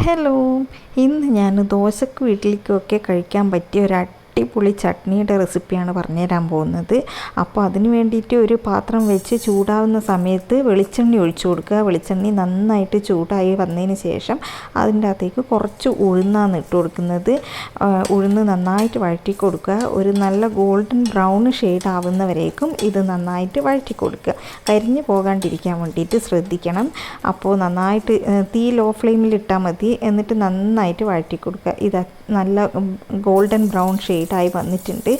Hello ഇന്ന് ഞാൻ ദോശക്ക് വീട്ടിലേക്കൊക്കെ കഴിക്കാൻ പറ്റിയ ഒരു അടിപൊളി ചട്നിയുടെ റെസിപ്പിയാണ് പറഞ്ഞുതരാൻ പോകുന്നത്. അപ്പോൾ അതിന് വേണ്ടിയിട്ട് ഒരു പാത്രം വെച്ച് ചൂടാവുന്ന സമയത്ത് വെളിച്ചെണ്ണ ഒഴിച്ചു കൊടുക്കുക. വെളിച്ചെണ്ണ നന്നായിട്ട് ചൂടായി വന്നതിന് ശേഷം അതിന്റെ അകത്തേക്ക് കുറച്ച് ഉഴുന്നാണ് ഇട്ട് കൊടുക്കുന്നത്. ഉഴുന്ന് നന്നായിട്ട് വഴറ്റി കൊടുക്കുക. ഒരു നല്ല ഗോൾഡൻ ബ്രൗൺ ഷെയ്ഡ് ആവുന്നവരേക്കും ഇത് നന്നായിട്ട് വഴറ്റി കൊടുക്കുക. കരിഞ്ഞു പോകാണ്ടിരിക്കാൻ വേണ്ടിയിട്ട് ശ്രദ്ധിക്കണം. അപ്പോൾ നന്നായിട്ട് തീ ലോ ഫ്ലെയിമിൽ ഇട്ടാൽ മതി. എന്നിട്ട് നന്നായിട്ട് വഴറ്റി കൊടുക്കുക. ഇത് നല്ല ഗോൾഡൻ ബ്രൗൺ ഷെയ്ഡായി വന്നിട്ടുണ്ട്.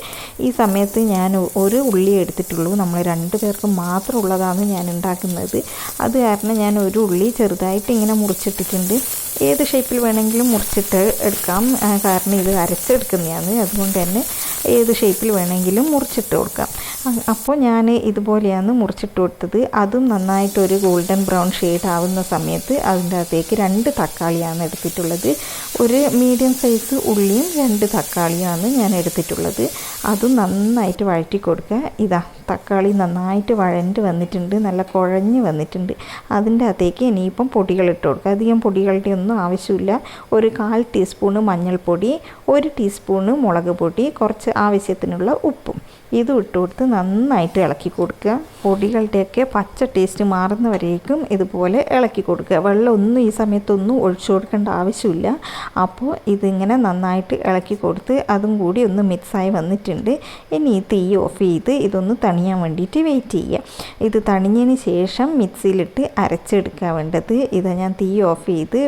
ഈ സമയത്ത് ഞാൻ ഒരു ഉള്ളി എടുത്തിട്ടുള്ളൂ. നമ്മൾ രണ്ട് പേർക്ക് മാത്രമുള്ളതാണ് ഞാൻ ഉണ്ടാക്കുന്നത്. അത് കാരണം ഞാൻ ഒരു ഉള്ളി ചെറുതായിട്ട് ഇങ്ങനെ മുറിച്ചിട്ടിട്ടുണ്ട്. ഏത് ഷേപ്പിൽ വേണമെങ്കിലും മുറിച്ചിട്ട് എടുക്കാം. കാരണം ഇത് അരച്ചെടുക്കുന്നതാണ്. അതുകൊണ്ട് തന്നെ ഏത് ഷേപ്പിൽ വേണമെങ്കിലും മുറിച്ചിട്ട് കൊടുക്കാം. അപ്പോൾ ഞാൻ ഇതുപോലെയാണ് മുറിച്ചിട്ട് കൊടുത്തത്. അതും നന്നായിട്ട് ഒരു ഗോൾഡൻ ബ്രൗൺ ഷെയ്ഡ് ആവുന്ന സമയത്ത് അതിന്റെ അകത്തേക്ക് രണ്ട് തക്കാളിയാണ് എടുത്തിട്ടുള്ളത്. ഒരു മീഡിയം സൈസ് ഉള്ളിയും രണ്ട് തക്കാളിയാണ് ഞാൻ എടുത്തിട്ടുള്ളത്. അതും നന്നായിട്ട് വഴറ്റി കൊടുക്കുക. ഇതാ തക്കാളി നന്നായിട്ട് വഴണ്ട് വന്നിട്ടുണ്ട്. നല്ല കുഴഞ്ഞ് വന്നിട്ടുണ്ട്. അതിന്റെ അകത്തേക്ക് ഇനിയിപ്പം പൊടികൾ ഇട്ട് കൊടുക്കുക. അധികം പൊടികളുടെ ഒന്നും ആവശ്യമില്ല. ഒരു കാൽ ടീസ്പൂണ് മഞ്ഞൾപ്പൊടി ഒരു ടീസ്പൂണ് മുളക് പൊടി കുറച്ച് ആവശ്യത്തിനുള്ള ഉപ്പും. ഇതും ഇട്ട് കൊടുത്ത് നന്നായിട്ട് ഇളക്കി കൊടുക്കുക. പൊടികളുടെയൊക്കെ പച്ച ടേസ്റ്റ് മാറുന്നവരേക്കും ഇതുപോലെ ഇളക്കി കൊടുക്കുക. വെള്ളമൊന്നും ഈ സമയത്തൊന്നും ഒഴിച്ചു കൊടുക്കേണ്ട ആവശ്യമില്ല. അപ്പോൾ ഇതിങ്ങനെ നന്നായിട്ട് ഇളക്കി കൊടുത്ത് അതും കൂടി ഒന്ന് മിക്സായി വന്നിട്ടുണ്ട്. ഇനി ഈ തീ ഓഫ് ചെയ്ത് ഇതൊന്ന് തണിയാൻ വേണ്ടിയിട്ട് വെയിറ്റ് ചെയ്യുക ഇത് തണിഞ്ഞതിന് ശേഷം മിക്സിയിലിട്ട് അരച്ചെടുക്കാൻ വേണ്ടത്. ഇത് ഞാൻ തീ ഓഫ് ചെയ്ത്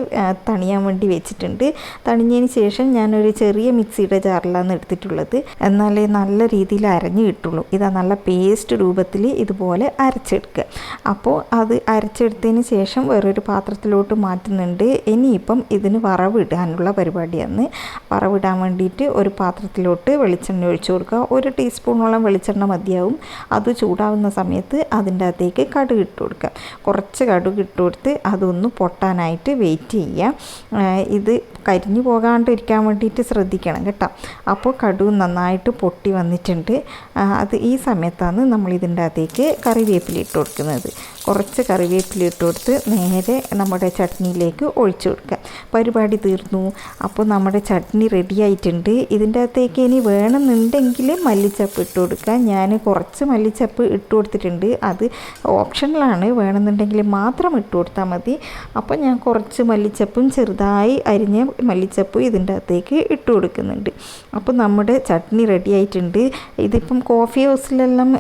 തണിയാൻ വേണ്ടി വെച്ചിട്ടുണ്ട്. തണിഞ്ഞതിന് ശേഷം ഞാനൊരു ചെറിയ മിക്സിയുടെ ജാറിലാണ് എടുത്തിട്ടുള്ളത്. എന്നാലേ നല്ല രീതിയിൽ അരഞ്ഞ് കിട്ടുള്ളൂ. ഇതാ നല്ല പേസ്റ്റ് രൂപത്തിൽ ഇതുപോലെ അരച്ചെടുക്കുക. അപ്പോൾ അത് അരച്ചെടുത്തതിന് ശേഷം വേറൊരു പാത്രത്തിലോട്ട് മാറ്റുന്നുണ്ട്. ഇനിയിപ്പം ഇതിന് വറവിടാനുള്ള പരിപാടിയാണ്. വറവിടാൻ വേണ്ടിയിട്ട് ഒരു പാത്രത്തിലോട്ട് വെളിച്ചെണ്ണ ഒഴിച്ചു കൊടുക്കുക. ഒരു ടീസ്പൂണോളം വെളിച്ചെണ്ണ മതിയാവും. അത് ചൂടാവുന്ന സമയത്ത് അതിന്റെ അകത്തേക്ക് കടുക് ഇട്ട് കൊടുക്കുക. കുറച്ച് കടുക് ഇട്ട് കൊടുത്ത് അതൊന്ന് പൊട്ടാനായിട്ട് വെയിറ്റ് ചെയ്യുക. ഇത് കരിഞ്ഞു പോകാണ്ടിരിക്കാൻ വേണ്ടിയിട്ട് ശ്രദ്ധിക്കണം കേട്ടോ. അപ്പോൾ കടുക് നന്നായിട്ട് പൊട്ടി വന്നിട്ടുണ്ട്. അത് ഈ സമയത്താണ് നമ്മൾ ഇതിന്റെ അകത്തേക്ക് കറിവേപ്പില ഇട്ട് കൊടുക്കുന്നത്. കുറച്ച് കറിവേപ്പില ഇട്ട് കൊടുത്ത് നേരെ നമ്മുടെ ചട്നിയിലേക്ക് ഒഴിച്ചു കൊടുക്കുക. പരിപാടി തീർന്നു. അപ്പോൾ നമ്മുടെ ചട്നി റെഡി ആയിട്ടുണ്ട്. ഇതിന്റെ അകത്തേക്ക് ഇനി വേണമെന്നുണ്ടെങ്കിൽ മല്ലിച്ചപ്പ് ഇട്ട് കൊടുക്കുക. ഞാൻ കുറച്ച് മല്ലിച്ചപ്പ് ഇട്ട് കൊടുത്തിട്ടുണ്ട്. അത് ഓപ്ഷണലാണ് വേണമെന്നുണ്ടെങ്കിൽ മാത്രം ഇട്ട് കൊടുത്താൽ മതി. അപ്പോൾ ഞാൻ കുറച്ച് മല്ലിച്ചപ്പും ചെറുതായി അരിഞ്ഞ മല്ലിച്ചപ്പും ഇതിന്റെ അകത്തേക്ക് ഇട്ട് കൊടുക്കുന്നുണ്ട്. അപ്പോൾ നമ്മുടെ ചട്നി റെഡി ആയിട്ടുണ്ട്. ഇതിപ്പം കോഫി ഹൗസിലെല്ലാം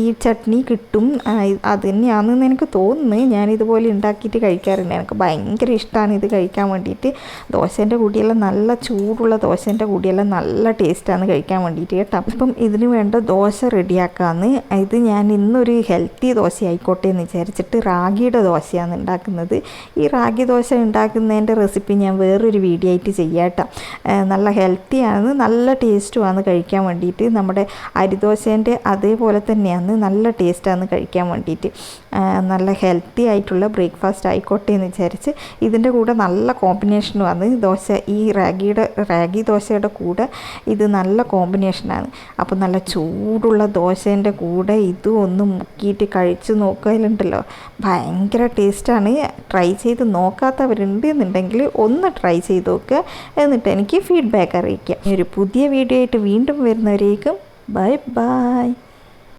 ഈ ചട്നി കിട്ടും. അത് അത് തന്നെയാണെന്ന് എനിക്ക് തോന്നുന്നു. ഞാനിതുപോലെ ഉണ്ടാക്കിയിട്ട് കഴിക്കാറുണ്ട്. എനിക്ക് ഭയങ്കര ഇഷ്ടമാണ് ഇത് കഴിക്കാൻ വേണ്ടിയിട്ട്. ദോശേന്റെ കൂടിയെല്ലാം നല്ല ചൂടുള്ള ദോശേന്റെ കൂടിയെല്ലാം നല്ല ടേസ്റ്റാണ് കഴിക്കാൻ വേണ്ടിയിട്ട് കേട്ടോ. അപ്പം ഇതിന് വേണ്ട ദോശ റെഡിയാക്കാമെന്ന് ഇത് ഞാൻ ഇന്നൊരു ഹെൽത്തി ദോശ ആയിക്കോട്ടെ എന്ന് വിചാരിച്ചിട്ട് റാഗിയുടെ ദോശയാണ് ഉണ്ടാക്കുന്നത്. ഈ റാഗി ദോശ ഉണ്ടാക്കുന്നതിന്റെ റെസിപ്പി ഞാൻ വേറൊരു വീഡിയോ ആയിട്ട് ചെയ്യാട്ടോ നല്ല ഹെൽത്തിയാണ് നല്ല ടേസ്റ്റുമാണ് കഴിക്കാൻ വേണ്ടിയിട്ട്. നമ്മുടെ അരിദോശേന്റെ അതേപോലെ തന്നെയാണ് നല്ല ടേസ്റ്റാണ് കഴിക്കാൻ വേണ്ടിയിട്ട്. നല്ല ഹെൽത്തി ആയിട്ടുള്ള ബ്രേക്ക്ഫാസ്റ്റ് ആയിക്കോട്ടെ എന്ന് വിചാരിച്ച് ഇതിന്റെ കൂടെ നല്ല കോമ്പിനേഷൻ വന്ന് ദോശ ഈ റാഗിയുടെ റാഗി ദോശയുടെ കൂടെ ഇത് നല്ല കോമ്പിനേഷനാണ് അപ്പോൾ നല്ല ചൂടുള്ള ദോശേന്റെ കൂടെ ഇതും ഒന്ന് മുക്കിയിട്ട് കഴിച്ച് നോക്കലുണ്ടല്ലോ. ഭയങ്കര ടേസ്റ്റാണ് ട്രൈ ചെയ്ത് നോക്കാത്തവരുണ്ട് എന്നുണ്ടെങ്കിൽ ഒന്ന് ട്രൈ ചെയ്ത് നോക്കുക എന്നിട്ട് എനിക്ക് ഫീഡ്ബാക്ക് അറിയിക്കുക ഒരു പുതിയ വീഡിയോ ആയിട്ട് വീണ്ടും വരുന്നവരേക്കും ബൈ ബൈ